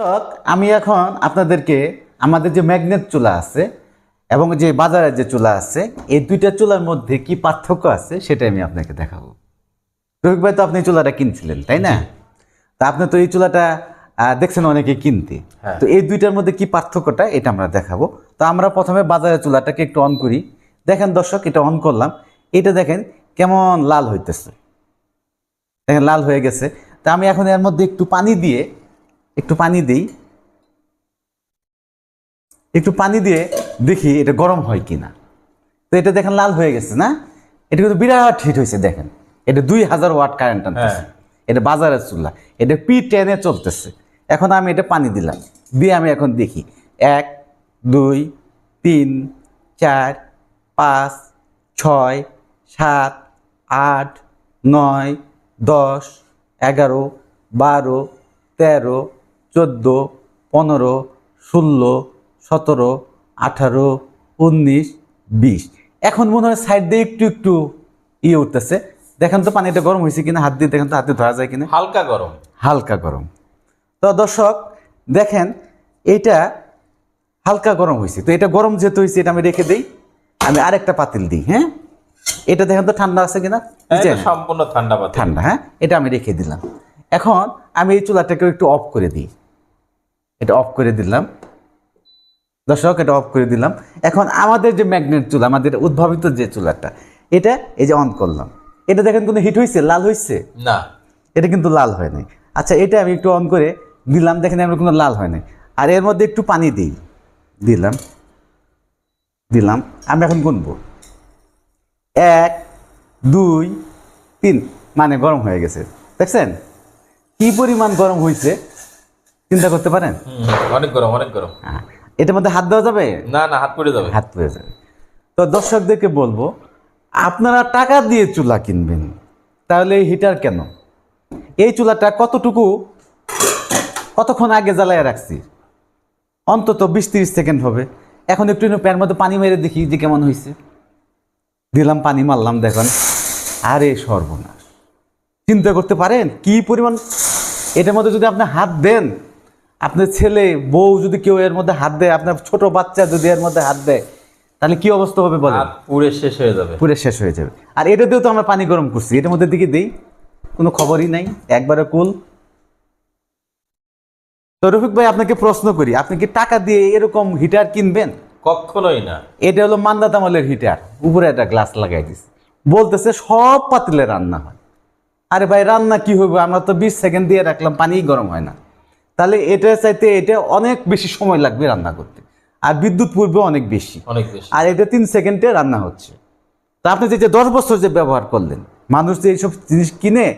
দর্শক, আমি এখন আপনাদেরকে আমাদের যে ম্যাগনেট চুলা আছে এবং যে বাজারের যে চুলা আছে এই দুইটা চুলার মধ্যে কি পার্থক্য আছে সেটা আমি আপনাকে দেখাবো। রফিক ভাই তো আপনি চুলাটা কিনছিলেন তাই না? তা আপনি তো এই চুলাটা দেখছেন অনেকে কিনতে। হ্যাঁ। তো এই দুইটার মধ্যে কি পার্থক্যটা এটা আমরা দেখাবো। তো আমরা প্রথমে বাজারের চুলাটাকে একটু অন করি। দেখেন দর্শক এটা অন করলাম। এটা দেখেন কেমন লাল হইতেছে। দেখেন লাল হয়ে গেছে। তা আমি এখন এর মধ্যে একটু পানি দিয়ে একটু পানি দিই। একটু পানি দিয়ে দেখি এটা গরম হয় কিনা। তো এটা দেখেন লাল হয়ে গেছে না? এটা কিন্তু বিরাট হিট হয়েছে দেখেন। এটা দুই হাজার ওয়াট কারেন্ট আনতেছে। এটা বাজারের চুল্লা এটা পি টেনে চলতেছে। এখন আমি এটা পানি দিলাম। দিয়ে আমি এখন দেখি। এক দুই তিন চার পাঁচ ছয় সাত আট নয় দশ এগারো বারো তেরো চোদ্দ পনেরো ষোলো সতেরো আঠারো উনিশ বিশ। এখন মনে হয় সাইড দিয়ে একটু একটু ইয়ে উঠতেছে। দেখেন তো পানিটা গরম হয়েছে কিনা হাত দিয়ে দেখেন তো হাতে ধরা যায় কিনা। হালকা গরম। হালকা গরম। তো দর্শক দেখেন এটা হালকা গরম হয়েছে। তো এটা গরম যেহেতু হয়েছে এটা আমি রেখে দিই। আমি আরেকটা পাতিল দিই হ্যাঁ? এটা দেখেন তো ঠান্ডা আছে কিনা? না? সম্পূর্ণ ঠান্ডা ঠান্ডা হ্যাঁ? এটা আমি রেখে দিলাম। এখন আমি এই চুলাটাকে একটু অফ করে দিই। এটা অফ করে দিলাম। দর্শক এটা অফ করে দিলাম। এখন আমাদের যে ম্যাগনেট চুলা আমাদের উদ্ভাবিত যে চুলাটা এটা এই যে অন করলাম। এটা দেখেন কোনো হিট হয়েছে লাল হয়েছে না। এটা কিন্তু লাল হয় নাই। আচ্ছা এটা আমি একটু অন করে দিলাম দেখেন আমার কোনো লাল হয় নাই। আর এর মধ্যে একটু পানি দিই। দিলাম। দিলাম। আমি এখন গুনবো। এক দুই তিন। মানে গরম হয়ে গেছে। দেখছেন? কি পরিমাণ গরম হয়েছে চিন্তা করতে পারেন? অনেক গরম অনেক গরম। এটার মধ্যে হাত দেওয়া যাবে? না না হাত পড়ে যাবে। হাত পড়ে যাবে। তো দর্শকদেরকে বলব আপনারা টাকা দিয়ে চুলা কিনবেন তাহলে হিটার কেন? এই চুলাটা কতটুকু কতক্ষণ আগে জ্বালায় রাখছি? অন্তত বিশ তিরিশ সেকেন্ড হবে। এখন একটু প্যান মধ্যে পানি মেরে দেখি যে কেমন হয়েছে দিলাম পানি মারলাম দেখুন আরে সর্বনাশ। চিন্তা করতে পারেন কি পরিমাণ? এটার মধ্যে যদি আপনি হাত দেন আপনার ছেলে বউ যদি কেউ এর মধ্যে হাত দেয় আপনার ছোট বাচ্চা যদি এর মধ্যে হাত দেয় তাহলে কি অবস্থা হবে বলেন? হাত পুড়ে শেষ হয়ে যাবে। পুরো শেষ হয়ে যাবে। আর এটা দিয়েও তো আমরা পানি গরম করছি। এটার মধ্যে দিকে দিই কোনো খবরই নাই একবারে কুল। তো রফিক ভাই আপনাকে প্রশ্ন করি আপনি কি টাকা দিয়ে এরকম হিটার কিনবেন? কখনোই না। এটা হলো মান্দাতামলের হিটার উপরে একটা গ্লাস লাগাই দিস। বলতেছে সব পাতিলে রান্না হয়। আরে ভাই রান্না কি হবে আমরা তো বিশ সেকেন্ড দিয়ে রাখলাম পানিই গরম হয় না। তাহলে এটা চাইতে এটা অনেক বেশি সময় লাগবে রান্না করতে। আর বিদ্যুৎ পূর্বে অনেক বেশি। অনেক বেশি। আর এটা তিন সেকেন্ডে রান্না হচ্ছে। তা আপনি যে দশ বছর যে ব্যবহার করলেন মানুষ যে এইসব জিনিস কিনে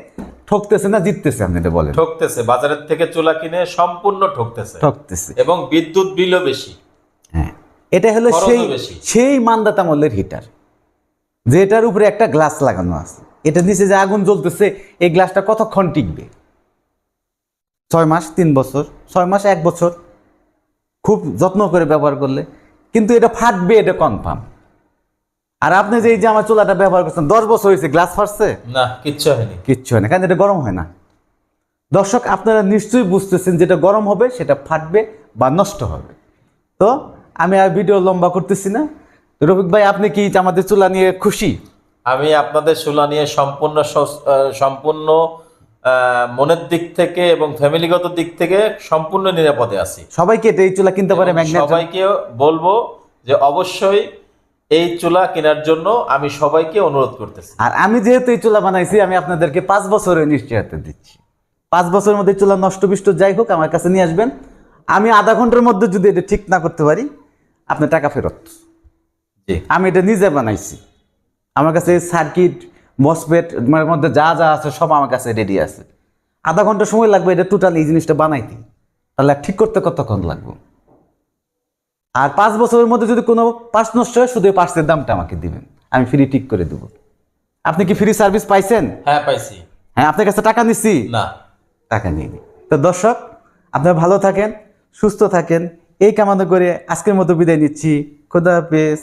ঠকতেছে না জিততেছে আপনি এটা বলেন? ঠকতেছে বাজারের থেকে চুলা কিনে সম্পূর্ণ ঠকতেছে। ঠকতেছে। এবং বিদ্যুৎ বিলও বেশি। হ্যাঁ এটা হলো সেই। সেই মান্দাতামলের হিটার। যেটার উপরে একটা গ্লাস লাগানো আছে। এটা নিচে যে আগুন জ্বলতেছে এই গ্লাসটা কতক্ষণ টিকবে? ছয় মাস তিন বছর। ছয় মাস এক বছর। খুব যত্ন করে ব্যবহার করলে। কিন্তু এটা ফাটবে এটা কনফার্ম আর আপনি যে এই যে আমার চুলাটা ব্যবহার করছেন দশ বছর হয়েছে গ্লাস ফাটছে? না কিচ্ছু হয়নি। কিচ্ছু হয়নি কারণ এটা গরম হয় না। দর্শক আপনারা নিশ্চয়ই বুঝতেছেন যেটা গরম হবে সেটা ফাটবে বা নষ্ট হবে। তো আমি আর ভিডিও লম্বা করতেছি না। রফিক ভাই আপনি কি আমাদের চুলা নিয়ে খুশি? আমি আপনাদের চুলা নিয়ে সম্পূর্ণ সম্পূর্ণ মনের দিক থেকে এবং ফ্যামিলিগত দিক থেকে সম্পূর্ণ নিরাপদে আছি। সবাইকে এই চুলা কিনতে পারে সবাইকে বলব যে অবশ্যই এই চুলা কেনার জন্য আমি সবাইকে অনুরোধ করতেছি। আর আমি যেহেতু এই চুলা বানাইছি আমি আপনাদেরকে পাঁচ বছরের নিশ্চয়তা দিচ্ছি। পাঁচ বছরের মধ্যে এই চুলা নষ্ট বিষ্ট যাই হোক আমার কাছে নিয়ে আসবেন। আমি আধা ঘণ্টার মধ্যে যদি এটা ঠিক না করতে পারি আপনার টাকা ফেরত। জি। আমি এটা নিজে বানাইছি। আমার কাছে সার্কিট মসপেট মানে মধ্যে যা যা আছে সব আমার কাছে রেডি আছে। আধা ঘণ্টা সময় লাগবে এটা টোটাল এই জিনিসটা বানাইতে। তাহলে ঠিক করতে কতক্ষণ লাগবে? আর পাঁচ বছরের মধ্যে যদি কোনো পার্স নষ্ট হয় শুধু পার্সের দামটা আমাকে দিবেন। আমি ফ্রি ঠিক করে দেবো। আপনি কি ফ্রি সার্ভিস পাইছেন? হ্যাঁ পাইছি। হ্যাঁ আপনার কাছে টাকা নিচ্ছি না। টাকা নিয়ে তো দর্শক আপনারা ভালো থাকেন সুস্থ থাকেন। এই কামনা করে আজকের মতো বিদায় নিচ্ছি। খোদা হাফেজ।